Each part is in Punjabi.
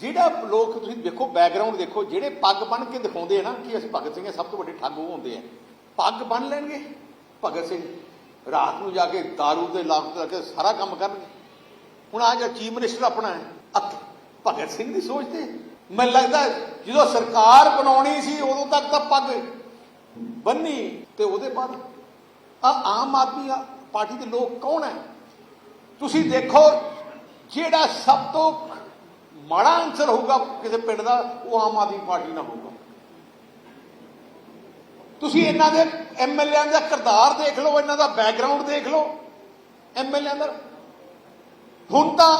ਜਿਹੜਾ ਲੋਕ ਤੁਸੀਂ ਦੇਖੋ ਬੈਕਗ੍ਰਾਉਂਡ ਦੇਖੋ, ਜਿਹੜੇ ਪੱਗ ਬੰਨ ਕੇ ਦਿਖਾਉਂਦੇ ਆ ਨਾ, ਕਿ ਅਸੀਂ ਭਗਤ ਸਿੰਘ ਸਭ ਤੋਂ ਵੱਡੇ ਠੱਗ ਉਹ ਹੁੰਦੇ ਆ। ਪੱਗ ਬੰਨ ਲੈਣਗੇ, ਭਗਤ ਸਿੰਘ ਰਾਤ ਨੂੰ ਜਾ ਕੇ ਦਾਰੂ ਦੇ ਲਾਗਤ ਲਾ ਕੇ ਸਾਰਾ ਕੰਮ ਕਰਨਗੇ। ਹੁਣ ਆ ਜਿਹੜਾ ਚੀਫ ਮਿਨਿਸਟਰ ਆਪਣਾ ਹੈ ਭਗਤ ਸਿੰਘ ਦੀ ਸੋਚ ਤੇ ਮੈਨੂੰ ਲੱਗਦਾ ਜਦੋਂ ਸਰਕਾਰ ਬਣਾਉਣੀ ਸੀ, ਉਦੋਂ ਤੱਕ ਤਾਂ ਪੱਗ ਬੰਨੀ, ਤੇ ਉਹਦੇ ਬਾਅਦ ਆ ਆਮ ਆਦਮੀ ਪਾਰਟੀ ਦੇ ਲੋਕ ਕੌਣ ਹੈ? ਤੁਸੀਂ ਦੇਖੋ, ਜਿਹੜਾ ਸਭ ਤੋਂ ਮਾੜਾ ਆਨਸਰ ਹੋਊਗਾ ਕਿਸੇ ਪਿੰਡ ਦਾ, ਉਹ ਆਮ ਆਦਮੀ ਪਾਰਟੀ ਨਾਲ ਹੋਊਗਾ। ਤੁਸੀਂ ਇਹਨਾਂ ਦੇ ਐਮਐਲਏਆਂ ਦਾ ਕਿਰਦਾਰ ਦੇਖ ਲਓ, ਇਹਨਾਂ ਦਾ ਬੈਕਗ੍ਰਾਉਂਡ ਦੇਖ ਲਓ। ਐਮਐਲਏਆਂ ਦਾ ਹੁਣ ਤਾਂ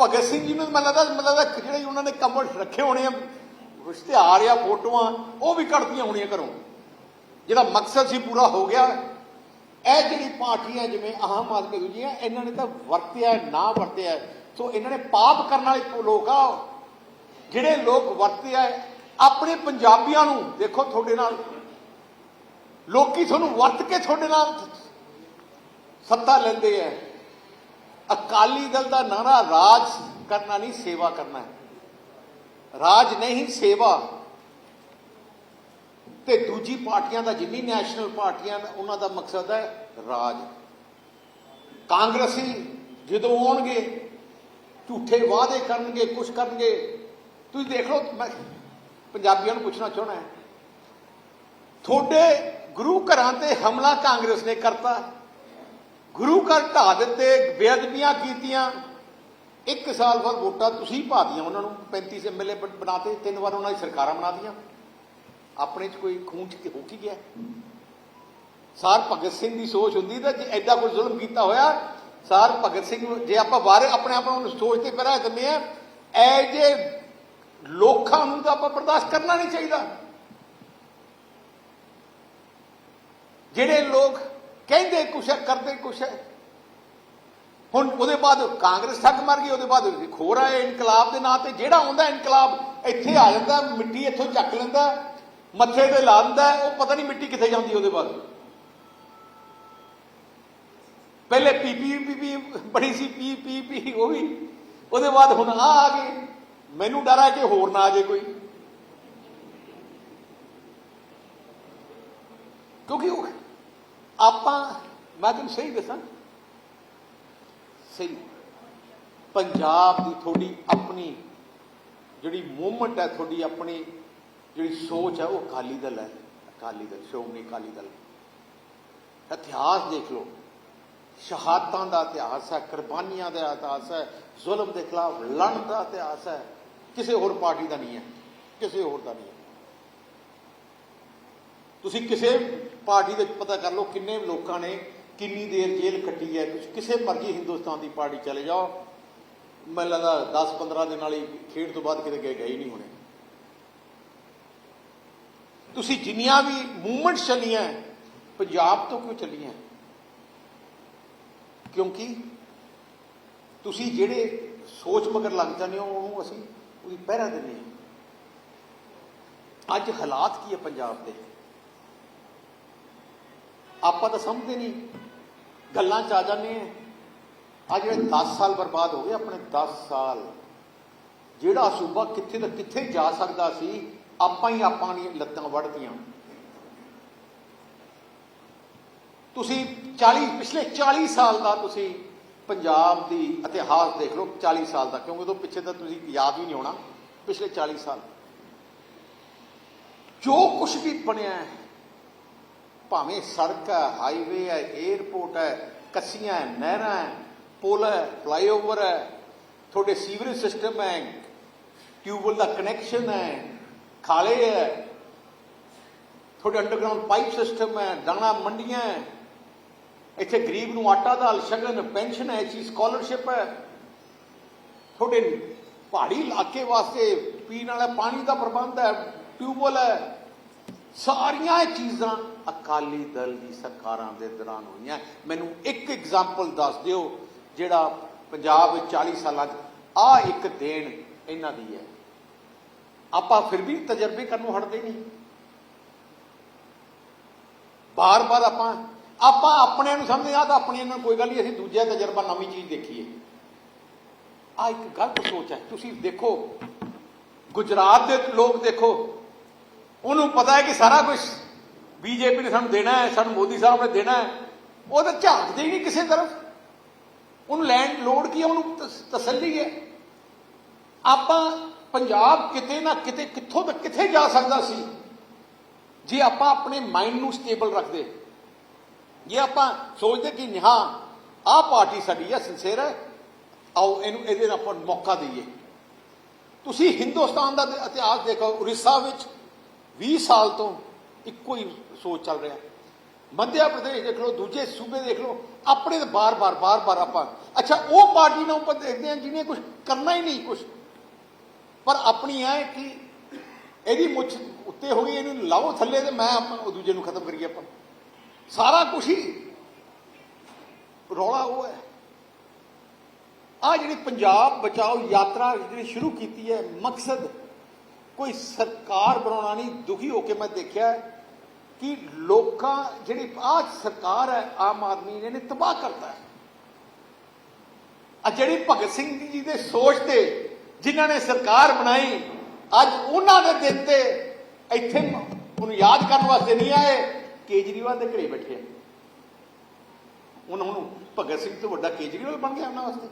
ਭਗਤ ਸਿੰਘ ਜੀ ਨੂੰ ਮੈਨੂੰ ਲੱਗਦਾ ਮੈਨੂੰ ਲੱਗਦਾ ਜਿਹੜੇ ਉਹਨਾਂ ਨੇ ਕੰਬਲ ਰੱਖੇ ਹੋਣੇ ਆ, ਇਸ਼ਤਿਹਾਰ ਆ ਫੋਟੋਆਂ, ਉਹ ਵੀ ਕੱਢਦੀਆਂ ਹੋਣੀਆਂ ਘਰੋਂ। ਜਿਹੜਾ ਮਕਸਦ ਸੀ ਪੂਰਾ ਹੋ ਗਿਆ। ਇਹ ਜਿਹੜੀ ਪਾਰਟੀਆਂ ਜਿਵੇਂ ਆਮ ਆਦਮੀ ਦੂਜੀਆਂ ਇਹਨਾਂ ਨੇ ਤਾਂ ਵਰਤਿਆ ਨਾ ਵਰਤਿਆ ਸੋ ਇਹਨਾਂ ਨੇ ਪਾਪ ਕਰਨ ਵਾਲੇ ਲੋਕ ਆ ਜਿਹੜੇ ਲੋਕ ਵਰਤੇ ਵਰਤਿਆ ਆਪਣੇ ਪੰਜਾਬੀਆਂ ਨੂੰ, ਦੇਖੋ ਤੁਹਾਡੇ ਨਾਲ, ਲੋਕੀ ਤੁਹਾਨੂੰ ਵਰਤ ਕੇ ਤੁਹਾਡੇ ਨਾਲ ਸੱਤਾ ਲੈਂਦੇ ਆ। ਅਕਾਲੀ ਦਲ ਦਾ ਨਾਰਾ ਰਾਜ ਕਰਨਾ ਨਹੀਂ, ਸੇਵਾ ਕਰਨਾ ਹੈ। ਰਾਜ ਨਹੀਂ, ਸੇਵਾ। ਤੇ ਦੂਜੀ ਪਾਰਟੀਆਂ ਦਾ, ਜਿੰਨੀ ਨੈਸ਼ਨਲ ਪਾਰਟੀਆਂ ਉਹਨਾਂ ਦਾ ਮਕਸਦ ਹੈ ਰਾਜ। ਕਾਂਗਰਸੀ ਜਦੋਂ ਆਉਣਗੇ ਝੂਠੇ ਵਾਅਦੇ ਕਰਨਗੇ, ਕੁਛ ਕਰਨਗੇ। ਤੁਸੀਂ ਦੇਖ ਲਓ, ਮੈਂ ਪੰਜਾਬੀਆਂ ਨੂੰ ਪੁੱਛਣਾ ਚਾਹਣਾ ਹੈ। ਤੁਹਾਡੇ ਗੁਰੂ ਘਰਾਂ ਤੇ ਹਮਲਾ ਕਾਂਗਰਸ ਨੇ ਕਰਤਾ। ਗੁਰੂ ਘਰ ਢਾ ਦਿੱਤੇ, ਬੇਅਦਬੀਆਂ ਕੀਤੀਆਂ। ਇੱਕ ਸਾਲ ਬਾਅਦ ਵੋਟਾਂ ਤੁਸੀਂ ਪਾਦੀਆਂ ਉਹਨਾਂ ਨੂੰ 35 ਐਮਐਲਏ ਬਣਾਤੇ, ਤਿੰਨ ਵਾਰ ਉਹਨਾਂ ਦੀ ਸਰਕਾਰਾਂ ਬਣਾਤੀਆਂ ਆਪਣੇ ਚ ਕੋਈ ਖੂਨ ਚ ਹੋ ਕੀ ਗਿਆ? ਸਾਰ ਭਗਤ ਸਿੰਘ ਦੀ ਸੋਚ ਹੁੰਦੀ ਤਾਂ ਜੇ ਐਡਾ ਕੋਈ ਜ਼ੁਲਮ ਕੀਤਾ ਹੋਇਆ ਸਰ ਭਗਤ ਸਿੰਘ ਜੇ ਆਪਾਂ ਬਾਰੇ ਆਪਣੇ ਆਪ ਨੂੰ ਸੋਚ ਤੇ ਪਹਿਰਾ ਦਿੰਦੇ ਆ ਐ ਜੇ ਲੋਕਾਂ ਨੂੰ ਤਾਂ ਆਪਾਂ ਬਰਦਾਸ਼ਤ ਕਰਨਾ ਨਹੀਂ ਚਾਹੀਦਾ। ਜਿਹੜੇ ਲੋਕ ਕਹਿੰਦੇ ਕੁਛ ਹੈ, ਕਰਦੇ ਕੁਛ ਹੈ, ਹੁਣ ਉਹਦੇ ਬਾਅਦ ਕਾਂਗਰਸ ਠੱਗ ਮਰ ਗਈ, ਉਹਦੇ ਬਾਅਦ ਖੋਰ ਆਏ ਇਨਕਲਾਬ ਦੇ ਨਾਂ ਤੇ, ਜਿਹੜਾ ਆਉਂਦਾ ਇਨਕਲਾਬ ਇੱਥੇ ਆ ਜਾਂਦਾ, ਮਿੱਟੀ ਇੱਥੋਂ ਚੱਕ ਲੈਂਦਾ, ਮੱਥੇ ਤੇ ਲਾ ਦਿੰਦਾ, ਉਹ ਪਤਾ ਨਹੀਂ ਮਿੱਟੀ ਕਿੱਥੇ ਜਾਂਦੀ ਉਹਦੇ ਬਾਅਦ। ਪਹਿਲੇ ਪੀ ਪੀ ਪੀ ਪੀ ਬੜੀ ਸੀ, ਪੀ ਪੀ ਪੀ, ਉਹ। ਵੀ ਉਹਦੇ ਬਾਅਦ ਹੁਣ ਆ ਆ ਗਏ ਮੈਨੂੰ ਡਰ ਹੈ ਕਿ ਹੋਰ ਨਾ ਆ ਜੇ ਕੋਈ। ਕਿਉਂਕਿ ਉਹ ਆਪਾਂ, ਮੈਂ ਤੁਹਾਨੂੰ ਸਹੀ ਦੱਸਾਂ। ਸਹੀ। ਪੰਜਾਬ ਦੀ ਤੁਹਾਡੀ ਆਪਣੀ ਜਿਹੜੀ ਮੂਵਮੈਂਟ ਹੈ, ਤੁਹਾਡੀ ਆਪਣੀ ਜਿਹੜੀ ਸੋਚ ਹੈ, ਉਹ ਅਕਾਲੀ ਦਲ ਹੈ। ਅਕਾਲੀ ਦਲ, ਸ਼੍ਰੋਮਣੀ ਅਕਾਲੀ ਦਲ। ਇਤਿਹਾਸ ਦੇਖ ਲਓ। ਸ਼ਹਾਦਤਾਂ ਦਾ ਇਤਿਹਾਸ ਹੈ, ਕੁਰਬਾਨੀਆਂ ਦਾ ਇਤਿਹਾਸ ਹੈ, ਜ਼ੁਲਮ ਦੇ ਖਿਲਾਫ ਲੜਨ ਦਾ ਇਤਿਹਾਸ ਹੈ। ਕਿਸੇ ਹੋਰ ਪਾਰਟੀ ਦਾ ਨਹੀਂ ਹੈ, ਕਿਸੇ ਹੋਰ ਦਾ ਨਹੀਂ ਹੈ। ਤੁਸੀਂ ਕਿਸੇ ਪਾਰਟੀ ਦੇ ਪਤਾ ਕਰ ਲਓ ਕਿੰਨੇ ਲੋਕਾਂ ਨੇ ਕਿੰਨੀ ਦੇਰ ਜੇਲ੍ਹ ਕੱਟੀ ਹੈ। ਤੁਸੀਂ ਕਿਸੇ ਮਰਜ਼ੀ ਹਿੰਦੁਸਤਾਨ ਦੀ ਪਾਰਟੀ ਚਲੇ ਜਾਓ। ਮੈਨੂੰ ਲੱਗਦਾ 10 15 ਦਿਨ ਵਾਲੀ ਖੇਡ ਤੋਂ ਬਾਅਦ ਕਿਤੇ ਗਏ ਗਏ ਨਹੀਂ ਹੋਣੇ। ਤੁਸੀਂ ਜਿੰਨੀਆਂ ਵੀ ਮੂਵਮੈਂਟਸ ਚੱਲੀਆਂ ਪੰਜਾਬ ਤੋਂ ਕਿਉਂ ਚੱਲੀਆਂ ਕਿਉਂਕਿ ਤੁਸੀਂ ਜਿਹੜੇ ਸੋਚ ਮਗਰ ਲੱਗ ਜਾਂਦੇ ਹੋ, ਉਹਨੂੰ ਅਸੀਂ ਉਹਦੀ ਪਹਿਰਾ ਦਿੰਦੇ ਹਾਂ। ਅੱਜ ਹਾਲਾਤ ਕੀ ਹੈ ਪੰਜਾਬ ਦੇ? ਆਪਾਂ ਤਾਂ ਸਮਝਦੇ ਨਹੀਂ। ਗੱਲਾਂ ਚ ਆ ਜਾਂਦੇ ਆ ਆ ਜਿਹੜੇ 10 ਸਾਲ ਬਰਬਾਦ ਹੋ ਗਏ ਆਪਣੇ 10 ਸਾਲ। ਜਿਹੜਾ ਸੂਬਾ ਕਿੱਥੇ ਦਾ ਕਿੱਥੇ ਜਾ ਸਕਦਾ ਸੀ, ਆਪਾਂ ਹੀ ਆਪਾਂ ਦੀਆਂ ਲੱਤਾਂ ਵੜਦੀਆਂ ਤੁਸੀਂ 40 ਪਿਛਲੇ 40 ਸਾਲ ਦਾ ਤੁਸੀਂ ਪੰਜਾਬ ਦੀ ਇਤਿਹਾਸ ਦੇਖ ਲਓ 40 ਸਾਲ ਦਾ, ਕਿਉਂਕਿ ਉਦੋਂ ਪਿੱਛੇ ਤਾਂ ਤੁਸੀਂ ਯਾਦ ਵੀ ਨਹੀਂ ਹੋਣਾ, ਪਿਛਲੇ 40 ਸਾਲ। ਜੋ ਕੁਝ ਵੀ ਬਣਿਆ ਹੈ, ਭਾਵੇਂ ਸੜਕ ਹੈ ਹਾਈਵੇ ਹੈ 에ਅਰਪੋਰਟ ਹੈ, ਕੱਸੀਆਂ ਹੈ, ਨਹਿਰਾਂ ਹੈ, ਪੁਲ ਹੈ ਫਲਾਈਓਵਰ ਹੈ, ਤੁਹਾਡੇ ਸੀਵਰੇਜ ਸਿਸਟਮ ਹੈ, ਟਿਊਬਵੈਲ ਦਾ ਕਨੈਕਸ਼ਨ ਹੈ, ਖਾਲੇ ਹੈ, ਤੁਹਾਡੇ ਅੰਡਰਗਰਾਉਂਡ ਪਾਈਪ ਸਿਸਟਮ ਹੈ, ਦਾਣਾ ਮੰਡੀਆਂ ਹੈ ਇੱਥੇ ਗਰੀਬ ਨੂੰ ਆਟਾ ਦਾਲ, ਸ਼ਗਨ, ਪੈਨਸ਼ਨ ਹੈ ਚੀਜ਼ ਸਕਾਲਰਸ਼ਿਪ ਹੈ। ਤੁਹਾਡੇ ਪਹਾੜੀ ਇਲਾਕੇ ਵਾਸਤੇ ਪੀਣ ਵਾਲਾ ਪਾਣੀ ਦਾ ਪ੍ਰਬੰਧ ਹੈ ਟਿਊਬਵੈਲ ਹੈ। ਸਾਰੀਆਂ ਇਹ ਚੀਜ਼ਾਂ ਅਕਾਲੀ ਦਲ ਦੀ ਸਰਕਾਰਾਂ ਦੇ ਦੌਰਾਨ ਹੋਈਆਂ। ਮੈਨੂੰ ਇੱਕ ਐਗਜ਼ਾਮਪਲ ਦੱਸ ਦਿਓ, ਜਿਹੜਾ ਪੰਜਾਬ ਵਿੱਚ 40 ਸਾਲਾਂ 'ਚ ਆ ਇੱਕ ਦੇਣ ਇਹਨਾਂ ਦੀ ਹੈ। ਆਪਾਂ ਫਿਰ ਵੀ ਤਜਰਬੇ ਕਰਨ ਨੂੰ ਹਟਦੇ ਨਹੀਂ। ਬਾਰ-ਬਾਰ ਆਪਾਂ ਆਪਾਂ ਆਪਣਿਆਂ ਨੂੰ ਸਮਝਦੇ ਆ ਤਾਂ ਆਪਣਿਆਂ ਨਾਲ ਕੋਈ ਗੱਲ ਨਹੀਂ, ਅਸੀਂ ਦੂਜਾ ਤਜਰਬਾ ਨਵੀਂ ਚੀਜ਼ ਦੇਖੀਏ। ਆ ਇੱਕ ਗਲਤ ਸੋਚ ਹੈ। ਤੁਸੀਂ ਦੇਖੋ, ਗੁਜਰਾਤ ਦੇ ਲੋਕ ਦੇਖੋ, ਉਹਨੂੰ ਪਤਾ ਹੈ ਕਿ ਸਾਰਾ ਕੁਝ ਬੀਜੇਪੀ ਨੇ ਸਾਨੂੰ ਦੇਣਾ ਹੈ, ਸਾਨੂੰ ਮੋਦੀ ਸਾਹਿਬ ਨੇ ਦੇਣਾ ਹੈ। ਉਹ ਤਾਂ ਝਾਕਦੇ ਹੀ ਨਹੀਂ ਕਿਸੇ ਤਰਫ ਉਹਨੂੰ ਲੈਂਡ ਲੋੜ ਕੀ ਹੈ? ਉਹਨੂੰ ਤਸ- ਤਸੱਲੀ ਹੈ। ਆਪਾਂ ਪੰਜਾਬ ਕਿਤੇ ਨਾ ਕਿਤੇ ਕਿੱਥੋਂ ਤੱਕ ਕਿੱਥੇ ਜਾ ਸਕਦਾ ਸੀ? ਜੇ ਆਪਾਂ ਆਪਣੇ ਮਾਈਂਡ ਨੂੰ ਸਟੇਬਲ ਰੱਖਦੇ ਜੇ ਆਪਾਂ ਸੋਚਦੇ ਕਿ ਹਾਂ ਆਹ ਪਾਰਟੀ ਸਾਡੀ ਹੈ ਸਿੰਸੇਰ ਹੈ, ਆਓ ਇਹਨੂੰ ਇਹਦੇ ਨਾਲ ਆਪਾਂ ਮੌਕਾ ਦਈਏ। ਤੁਸੀਂ ਹਿੰਦੁਸਤਾਨ ਦਾ ਇਤਿਹਾਸ ਦੇਖੋ, ਉੜੀਸਾ ਵਿੱਚ 20 ਸਾਲ ਤੋਂ ਇੱਕੋ ਹੀ ਸੋਚ ਚੱਲ ਰਿਹਾ। ਮੱਧਿਆ ਪ੍ਰਦੇਸ਼ ਦੇਖ ਲਓ, ਦੂਜੇ ਸੂਬੇ ਦੇਖ ਲਓ, ਆਪਣੇ ਤੇ ਬਾਰ-ਬਾਰ ਬਾਰ-ਬਾਰ ਆਪਾਂ, ਅੱਛਾ, ਉਹ ਪਾਰਟੀ ਨੂੰ ਆਪਾਂ ਦੇਖਦੇ ਹਾਂ ਜਿਹਨੇ ਕੁਝ ਕਰਨਾ ਹੀ ਨਹੀਂ ਕੁਝ ਪਰ ਆਪਣੀ ਹੈ ਕਿ ਇਹਦੀ ਮੁੱਛ ਉੱਤੇ ਹੋ ਗਈ, ਇਹਨੂੰ ਲਾਓ ਥੱਲੇ ਤੇ ਮੈਂ ਆਪਾਂ ਉਹ ਦੂਜੇ ਨੂੰ ਖਤਮ ਕਰੀਏ ਆਪਾਂ। ਸਾਰਾ ਕੁਝ ਹੀ ਰੌਲਾ ਉਹ ਹੈ। ਆ ਜਿਹੜੀ ਪੰਜਾਬ ਬਚਾਓ ਯਾਤਰਾ ਜਿਹੜੀ ਸ਼ੁਰੂ ਕੀਤੀ ਹੈ, ਮਕਸਦ ਕੋਈ ਸਰਕਾਰ ਬਣਾਉਣਾ ਨਹੀਂ, ਦੁਖੀ ਹੋ ਕੇ ਮੈਂ ਦੇਖਿਆ ਕਿ ਲੋਕਾਂ ਜਿਹੜੀ ਆਹ ਸਰਕਾਰ ਹੈ, ਆਮ ਆਦਮੀ ਨੇ ਇਹਨੇ ਤਬਾਹ ਕਰਤਾ ਹੈ। ਆ ਜਿਹੜੀ ਭਗਤ ਸਿੰਘ ਜੀ ਦੇ ਸੋਚ ਤੇ ਜਿਨ੍ਹਾਂ ਨੇ ਸਰਕਾਰ ਬਣਾਈ, ਅੱਜ ਉਹਨਾਂ ਦੇ ਦਿਨ ਤੇ ਇੱਥੇ ਉਹਨੂੰ ਯਾਦ ਕਰਨ ਵਾਸਤੇ ਨਹੀਂ ਆਏ। ਕੇਜਰੀਵਾਲ ਦੇ ਘਰੇ ਬੈਠੇ ਆ। ਉਹਨਾਂ ਨੂੰ ਭਗਤ ਸਿੰਘ ਤੋਂ ਵੱਡਾ ਕੇਜਰੀਵਾਲ ਬਣ ਗਿਆ ਉਹਨਾਂ ਵਾਸਤੇ।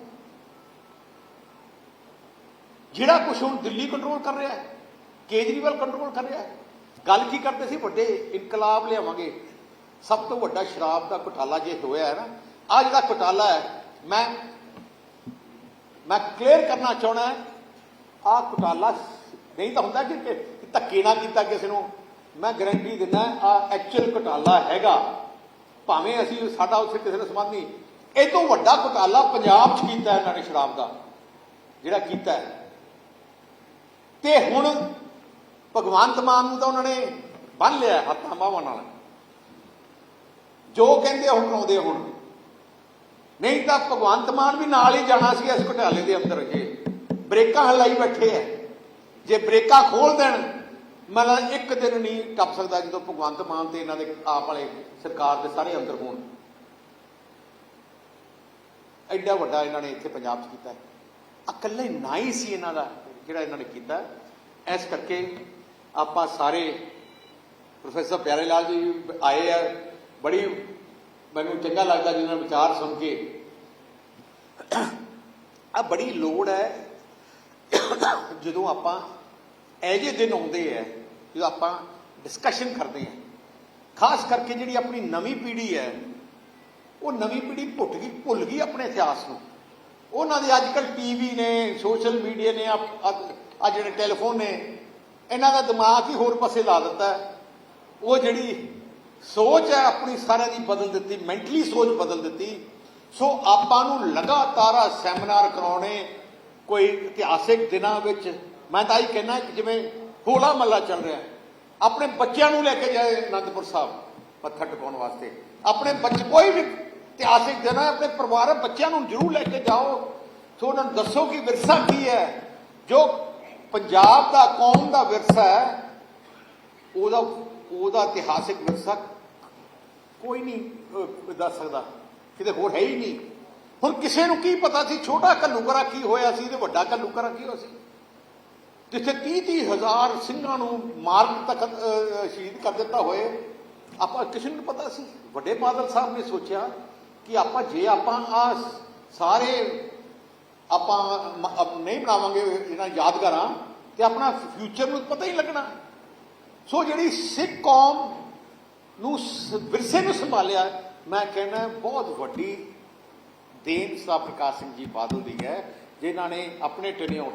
ਜਿਹੜਾ ਕੁਝ ਹੁਣ ਦਿੱਲੀ ਕੰਟਰੋਲ ਕਰ ਰਿਹਾ ਹੈ, ਕੇਜਰੀਵਾਲ ਕੰਟਰੋਲ ਕਰ ਰਿਹਾ ਹੈ। ਗੱਲ ਕੀ ਕਰਦੇ ਸੀ? ਵੱਡੇ ਇਨਕਲਾਬ ਲਿਆਵਾਂਗੇ। ਸਭ ਤੋਂ ਵੱਡਾ ਸ਼ਰਾਬ ਦਾ ਘੁਟਾਲਾ ਜੇ ਹੋਇਆ ਹੈ ਨਾ ਆ ਜਿਹੜਾ ਘੁਟਾਲਾ ਹੈ, ਮੈਂ ਮੈਂ ਕਲੀਅਰ ਕਰਨਾ ਚਾਹਣਾ ਹੈ ਆ ਘੁਟਾਲਾ ਨਹੀਂ ਤਾਂ ਹੁੰਦਾ ਕਿ ਧੱਕੇ ਨਾ ਕੀਤਾ ਕਿਸੇ ਨੂੰ। ਮੈਂ ਗਾਰੰਟੀ ਦਿੰਦਾ ਆ ਐਕਚੁਅਲ ਘੁਟਾਲਾ ਹੈਗਾ। ਭਾਵੇਂ ਅਸੀਂ ਸਾਡਾ ਉੱਥੇ ਕਿਸੇ ਨਾਲ ਸੰਬੰਧ ਨਹੀਂ, ਇਹ ਤੋਂ ਵੱਡਾ ਘੁਟਾਲਾ ਪੰਜਾਬ 'ਚ ਕੀਤਾ ਇਹਨਾਂ ਨੇ ਸ਼ਰਾਬ ਦਾ, ਜਿਹੜਾ ਕੀਤਾ ਹੈ। ਤੇ ਹੁਣ ਭਗਵੰਤ ਮਾਨ ਨੂੰ ਤਾਂ ਉਹਨਾਂ ਨੇ ਬੰਨ ਲਿਆ ਹੱਥਾਂ ਬਾਹਾਂ ਨਾਲ। ਜੋ ਕਹਿੰਦੇ ਉਹ ਕਰਾਉਂਦੇ ਹੁਣ। ਨਹੀਂ ਤਾਂ ਭਗਵੰਤ ਮਾਨ ਵੀ ਨਾਲ ਹੀ ਜਾਣਾ ਸੀ ਇਸ ਘੁਟਾਲੇ ਦੇ ਅੰਦਰ ਜੇ ਬ੍ਰੇਕਾਂ ਹਲਾਈ ਬੈਠੇ ਐ ਜੇ ਬ੍ਰੇਕਾਂ ਖੋਲ ਦੇਣ ਮਤਲਬ ਇੱਕ ਦਿਨ ਨਹੀਂ ਟੱਪ ਸਕਦਾ ਜਦੋਂ ਭਗਵੰਤ ਮਾਨ ਤੇ ਇਹਨਾਂ ਦੇ ਆਪ ਵਾਲੇ ਸਰਕਾਰ ਦੇ ਸਾਰੇ ਅੰਦਰ ਹੋਣ। ਐਡਾ ਵੱਡਾ ਇਹਨਾਂ ਨੇ ਇੱਥੇ ਪੰਜਾਬ 'ਚ ਕੀਤਾ। ਇਕੱਲੇ ਨਾ ਹੀ ਸੀ ਇਹਨਾਂ ਦਾ ਜਿਹੜਾ ਇਹਨਾਂ ਨੇ ਕੀਤਾ। ਇਸ ਕਰਕੇ ਆਪਾਂ ਸਾਰੇ ਪ੍ਰੋਫੈਸਰ ਪਿਆਰੇ ਲਾਲ ਜੀ ਆਏ ਆ। ਬੜੀ ਮੈਨੂੰ ਚੰਗਾ ਲੱਗਦਾ ਜਿਹਨਾਂ ਦੇ ਵਿਚਾਰ ਸੁਣ ਕੇ। ਆ ਬੜੀ ਲੋੜ ਹੈ। ਜਦੋਂ ਆਪਾਂ ਇਹ ਜਿਹੇ ਦਿਨ ਆਉਂਦੇ ਆ ਜਦੋਂ ਆਪਾਂ ਡਿਸਕਸ਼ਨ ਕਰਦੇ ਹਾਂ, ਖਾਸ ਕਰਕੇ ਜਿਹੜੀ ਆਪਣੀ ਨਵੀਂ ਪੀੜ੍ਹੀ ਹੈ, ਉਹ ਨਵੀਂ ਪੀੜ੍ਹੀ ਭੁੱਟ ਗਈ, ਭੁੱਲ ਗਈ ਆਪਣੇ ਇਤਿਹਾਸ ਨੂੰ। ਉਹਨਾਂ ਦੇ ਅੱਜ ਕੱਲ ਟੀਵੀ ਨੇ, ਸੋਸ਼ਲ ਮੀਡੀਆ ਨੇ ਆ ਜਿਹੜੇ ਟੈਲੀਫੋਨ ਨੇ, ਇਹਨਾਂ ਦਾ ਦਿਮਾਗ ਹੀ ਹੋਰ ਪਾਸੇ ਲਾ ਦਿੱਤਾ ਉਹ ਜਿਹੜੀ ਸੋਚ ਹੈ, ਆਪਣੀ ਸਾਰਿਆਂ ਦੀ ਬਦਲ ਦਿੱਤੀ ਮੈਂਟਲੀ ਸੋਚ ਬਦਲ ਦਿੱਤੀ। ਸੋ ਆਪਾਂ ਨੂੰ ਲਗਾਤਾਰ ਸੈਮੀਨਾਰ ਕਰਾਉਣੇ, ਕੋਈ ਇਤਿਹਾਸਿਕ ਦਿਨਾਂ ਵਿੱਚ, ਮੈਂ ਤਾਂ ਇਹ ਕਹਿਣਾ ਕਿ ਜਿਵੇਂ ਹੋਲਾ ਮਹੱਲਾ ਚੱਲ ਰਿਹਾ ਆਪਣੇ ਬੱਚਿਆਂ ਨੂੰ ਲੈ ਕੇ ਜਾਏ ਅਨੰਦਪੁਰ ਸਾਹਿਬ, ਮੱਥਾ ਟਿਕਾਉਣ ਵਾਸਤੇ। ਆਪਣੇ ਬੱਚੇ, ਕੋਈ ਵੀ ਇਤਿਹਾਸਿਕ ਦਿਨ ਹੈ, ਆਪਣੇ ਪਰਿਵਾਰ ਬੱਚਿਆਂ ਨੂੰ ਜ਼ਰੂਰ ਲੈ ਕੇ ਜਾਓ। ਸੋ ਉਹਨਾਂ ਨੂੰ ਦੱਸੋ ਕਿ ਵਿਰਸਾ ਕੀ ਹੈ। ਜੋ ਪੰਜਾਬ ਦਾ, ਕੌਮ ਦਾ ਵਿਰਸਾ ਹੈ, ਉਹਦਾ ਉਹਦਾ ਇਤਿਹਾਸਿਕ ਵਿਰਸਾ ਕੋਈ ਨਹੀਂ ਦੱਸ ਸਕਦਾ। ਕਿਤੇ ਹੋਰ ਹੈ ਹੀ ਨਹੀਂ। ਹੁਣ ਕਿਸੇ ਨੂੰ ਕੀ ਪਤਾ ਸੀ, ਛੋਟਾ ਘੱਲੂਕਰਾ ਕੀ ਹੋਇਆ ਸੀ ਤੇ ਵੱਡਾ ਘੱਲੂਕਰਾ ਕੀ ਹੋਇਆ ਸੀ? ਜਿੱਥੇ 30 30 ਹਜ਼ਾਰ ਸਿੰਘਾਂ ਨੂੰ ਮਾਰ ਤੱਕ ਸ਼ਹੀਦ ਕਰ ਦਿੱਤਾ ਹੋਏ, ਆਪਾਂ ਕਿਸੇ ਨੂੰ ਪਤਾ ਸੀ। ਵੱਡੇ ਬਾਦਲ ਸਾਹਿਬ ਨੇ ਸੋਚਿਆ ਕਿ ਆਪਾਂ, ਜੇ ਆਪਾਂ ਆ ਸਾਰੇ ਆਪਾਂ ਨਹੀਂ ਬਣਾਵਾਂਗੇ ਇਹਨਾਂ ਯਾਦਗਾਰਾਂ, ਤੇ ਆਪਣਾ ਫਿਊਚਰ ਨੂੰ ਪਤਾ ਹੀ ਲੱਗਣਾ। ਸੋ ਜਿਹੜੀ ਸਿੱਖ ਕੌਮ ਨੂੰ ਵਿਰਸੇ ਨੂੰ ਸੰਭਾਲਿਆ, ਮੈਂ ਕਹਿੰਦਾ ਬਹੁਤ ਵੱਡੀ ਦੇਣ ਸਾ ਪ੍ਰਕਾਸ਼ ਸਿੰਘ ਜੀ ਬਾਦਲ ਦੀ ਹੈ, ਜਿਨ੍ਹਾਂ ਨੇ ਆਪਣੇ ਟੈਨਿਓਰ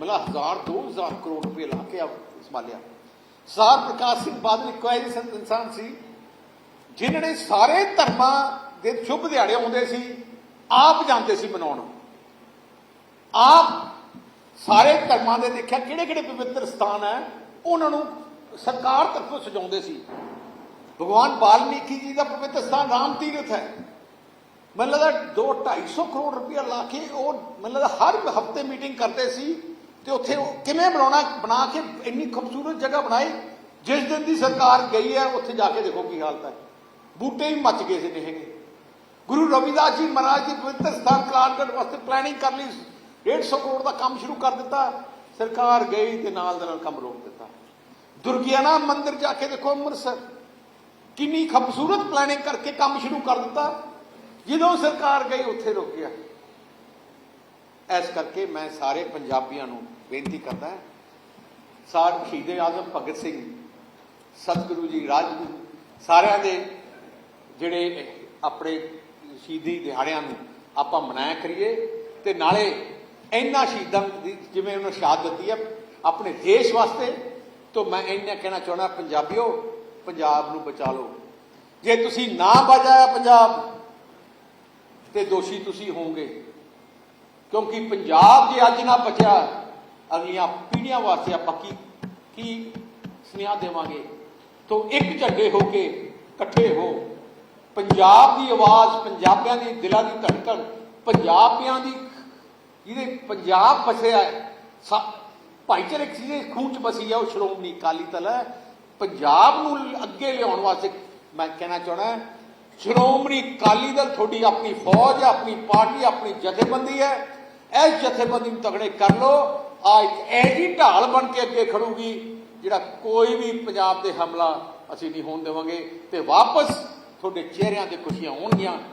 ਮਤਲਬ 1000 2000 ਕਰੋੜ ਰੁਪਏ ਲਾ ਕੇ ਆਪ ਸੰਭਾਲਿਆ। ਸਰ ਪ੍ਰਕਾਸ਼ ਸਿੰਘ ਬਾਦਲ ਇੱਕ ਐਸੇ ਇਨਸਾਨ ਸੀ, ਜਿਨ੍ਹਾਂ ਨੇ ਸਾਰੇ ਧਰਮਾਂ ਦੇ ਸ਼ੁਭ ਦਿਹਾੜੇ ਆਉਂਦੇ ਸੀ, ਆਪ ਜਾਂਦੇ ਸੀ ਮਨਾਉਣ। ਆਪ ਸਾਰੇ ਧਰਮਾਂ ਦੇ ਦੇਖਿਆ ਕਿਹੜੇ ਕਿਹੜੇ ਪਵਿੱਤਰ ਸਥਾਨ ਹੈ, ਉਹਨਾਂ ਨੂੰ ਸਰਕਾਰ ਤਰਫੋਂ ਸਜਾਉਂਦੇ ਸੀ। ਭਗਵਾਨ ਵਾਲਮੀਕੀ ਜੀ ਦਾ ਪਵਿੱਤਰ ਸਥਾਨ ਰਾਮ ਤੀਰਥ ਹੈ। ਮਤਲਬ ਲੱਗਦਾ 2 250 ਕਰੋੜ ਰੁਪਇਆ ਲਾ ਕੇ ਉਹ ਮਤਲਬ ਹਰ ਹਫ਼ਤੇ ਮੀਟਿੰਗ ਕਰਦੇ ਸੀ ਤੇ ਉੱਥੇ ਉਹ ਕਿਵੇਂ ਬਣਾਉਣਾ, ਬਣਾ ਕੇ ਇੰਨੀ ਖੂਬਸੂਰਤ ਜਗ੍ਹਾ ਬਣਾਈ, ਜਿਸ ਦਿਨ ਦੀ ਸਰਕਾਰ ਗਈ ਹੈ, ਉੱਥੇ ਜਾ ਕੇ ਦੇਖੋ ਕੀ ਹਾਲਤ ਹੈ। ਬੂਟੇ ਹੀ ਮੱਚ ਗਏ ਸੀ ਨੇਗੇ ਗੁਰੂ ਰਵਿਦਾਸ ਜੀ ਮਹਾਰਾਜ ਦੀ ਪਵਿੱਤਰ ਸਥਾਨ ਕਲਾਨਗੜ ਵਾਸਤੇ ਪਲੈਨਿੰਗ ਕਰ ਲਈ 150 ਕਰੋੜ ਦਾ ਕੰਮ ਸ਼ੁਰੂ ਕਰ ਦਿੱਤਾ। ਸਰਕਾਰ ਗਈ ਤੇ ਨਾਲ ਦੇ ਨਾਲ ਕੰਮ ਰੋਕ ਦਿੱਤਾ। ਦੁਰਗਿਆਨਾ ਮੰਦਿਰ ਜਾ ਕੇ ਦੇਖੋ ਅੰਮ੍ਰਿਤਸਰ। ਕਿੰਨੀ ਖੂਬਸੂਰਤ ਪਲੈਨਿੰਗ ਕਰਕੇ ਕੰਮ ਸ਼ੁਰੂ ਕਰ ਦਿੱਤਾ। ਜਦੋਂ ਸਰਕਾਰ ਗਈ, ਉੱਥੇ ਰੋਕਿਆ ਇਸ ਕਰਕੇ ਮੈਂ ਸਾਰੇ ਪੰਜਾਬੀਆਂ ਨੂੰ ਬੇਨਤੀ ਕਰਦਾ ਸਾਰ ਸ਼ਹੀਦੇ ਆਜ਼ਮ ਭਗਤ ਸਿੰਘ, ਸਤਿਗੁਰੂ ਜੀ, ਰਾਜਗੁਰੂ, ਸਾਰਿਆਂ ਦੇ ਜਿਹੜੇ ਆਪਣੇ ਸ਼ਹੀਦੀ ਦਿਹਾੜਿਆਂ ਨੂੰ ਆਪਾਂ ਮਨਾਇਆ ਕਰੀਏ ਤੇ ਨਾਲੇ ਇੰਨਾ ਸ਼ਹੀਦਾਂ ਦੀ ਜਿਵੇਂ ਉਹਨਾਂ ਸ਼ਹਾਦਤ ਦਿੱਤੀ ਹੈ, ਆਪਣੇ ਦੇਸ਼ ਵਾਸਤੇ ਤੋਂ ਮੈਂ ਇੰਨਾ ਕਹਿਣਾ ਚਾਹੁੰਦਾ, ਪੰਜਾਬੀਓ, ਪੰਜਾਬ ਨੂੰ ਬਚਾ ਲਓ। ਜੇ ਤੁਸੀਂ ਨਾ ਬਚਾਇਆ ਪੰਜਾਬ, ਤੇ ਦੋਸ਼ੀ ਤੁਸੀਂ ਹੋਵੋਗੇ। ਕਿਉਂਕਿ ਪੰਜਾਬ ਜੇ ਅੱਜ ਨਾ ਬਚਿਆ ਅਗਲੀਆਂ ਪੀੜ੍ਹੀਆਂ ਵਾਸਤੇ ਆਪਾਂ ਕੀ ਕੀ ਸੁਨੇਹਾ ਦੇਵਾਂਗੇ? ਤੋਂ ਇੱਕ ਝੰਡੇ ਹੋ ਕੇ ਇਕੱਠੇ ਹੋ। ਪੰਜਾਬ ਦੀ ਆਵਾਜ਼ ਪੰਜਾਬੀਆਂ ਦੀ ਦਿਲਾਂ ਦੀ ਧੜਕਣ ਪੰਜਾਬੀਆਂ ਦੀ ਜਿਹਦੇ ਪੰਜਾਬ ਵਸਿਆ ਹੈ, ਭਾਈਚਾਰਕ ਜਿਹਦੇ ਖੂਨ ਚ ਬਸੀ ਹੈ ਉਹ ਸ਼੍ਰੋਮਣੀ ਅਕਾਲੀ ਦਲ ਹੈ। ਪੰਜਾਬ ਨੂੰ ਅੱਗੇ ਲਿਆਉਣ ਵਾਸਤੇ ਮੈਂ ਕਹਿਣਾ ਚਾਹਣਾ ਸ਼੍ਰੋਮਣੀ ਅਕਾਲੀ ਦਲ ਤੁਹਾਡੀ ਆਪਣੀ ਫੌਜ ਹੈ ਆਪਣੀ ਪਾਰਟੀ ਆਪਣੀ ਜਥੇਬੰਦੀ ਹੈ। ਇਸ ਜਥੇਬੰਦੀ ਨੂੰ ਤਗੜੇ ਕਰ ਲਓ। ਆ ਇੱਕ ਐਜੀ ਢਾਲ ਬਣ ਕੇ ਅੱਗੇ ਖੜੂਗੀ, ਜਿਹੜਾ ਕੋਈ ਵੀ ਪੰਜਾਬ ਤੇ ਹਮਲਾ ਅਸੀਂ ਨਹੀਂ ਹੋਣ ਦੇਵਾਂਗੇ ਤੇ ਵਾਪਸ ਤੁਹਾਡੇ ਚਿਹਰਿਆਂ ਤੇ ਖੁਸ਼ੀਆਂ ਹੋਣਗੀਆਂ।